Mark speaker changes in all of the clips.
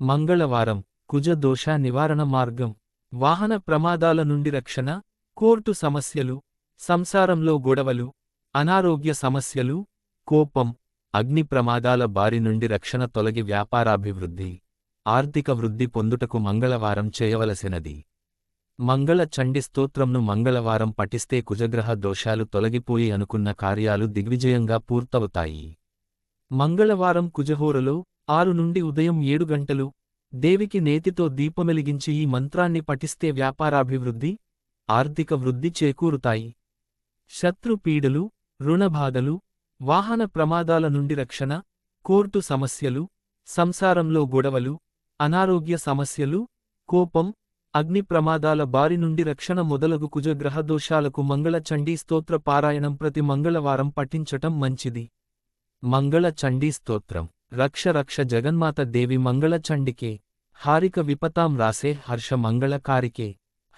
Speaker 1: మంగళవారం కుజదోష నివారణ మార్గం. వాహన ప్రమాదాల నుండి రక్షణ కోర్టు సమస్యలు సంసారంలో గొడవలు అనారోగ్య సమస్యలు కోపం అగ్ని ప్రమాదాల బారి నుండి రక్షణ తొలగి వ్యాపారాభివృద్ధి ఆర్థిక వృద్ధి పొందుటకు మంగళవారం చేయవలసినది. మంగళ చండి స్తోత్రంను మంగళవారం పఠిస్తే కుజగ్రహ దోషాలు తొలగిపోయి అనుకున్న కార్యాలు దిగ్విజయంగా పూర్తవుతాయి. మంగళవారం కుజహోరలో ఆరు నుండి ఉదయం ఏడు గంటలు దేవికి నేతితో దీపమెలిగించి ఈ మంత్రాన్ని పఠిస్తే వ్యాపారాభివృద్ధి ఆర్థిక వృద్ధి చేకూరుతాయి. శత్రుపీడలు రుణబాధలు వాహన ప్రమాదాల నుండి రక్షణ కోర్టు సమస్యలు సంసారంలో గొడవలు అనారోగ్య సమస్యలు కోపం అగ్ని ప్రమాదాల బారి నుండి రక్షణ మొదలగు కుజగ్రహ దోషాలకు మంగళ చండీ స్తోత్ర పారాయణం ప్రతి మంగళవారం పఠించటం మంచిది. మంగళ చండీ స్తోత్రం. రక్ష రక్ష జగన్మాత దేవి మంగళ చండికే హారిక విపతాం రాసే హర్ష మంగళ కారికే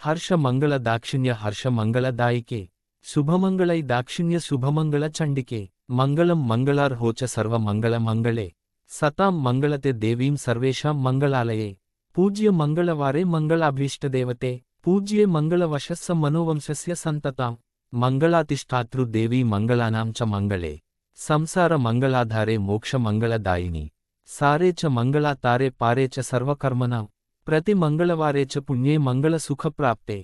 Speaker 1: హర్ష మంగళ దాక్షిణ్య హర్ష మంగళ దాయికే శుభమంగళై దాక్షిణ్య శుభమంగళ చండికే మంగళం మంగళార్హోచ సర్వ మంగళ మంగళే సతాం మంగళతే దేవీం సర్వేషాం మంగళాలయే పూజ్య మంగళవారే మంగళాభీష్టదేవతే పూజ్యే మంగళవశస్స మనోవంశస్య సంతతాం మంగళాతిష్ఠాతృ దేవీ మంగళానాం చ మంగళే. సంసార మంగళాధారే మోక్ష మంగళదాయిని సారే చ మంగళా తారే పారే చ సర్వకర్మణాం ప్రతి మంగళవారే చ పుణ్యే మంగళ సుఖప్రాప్తే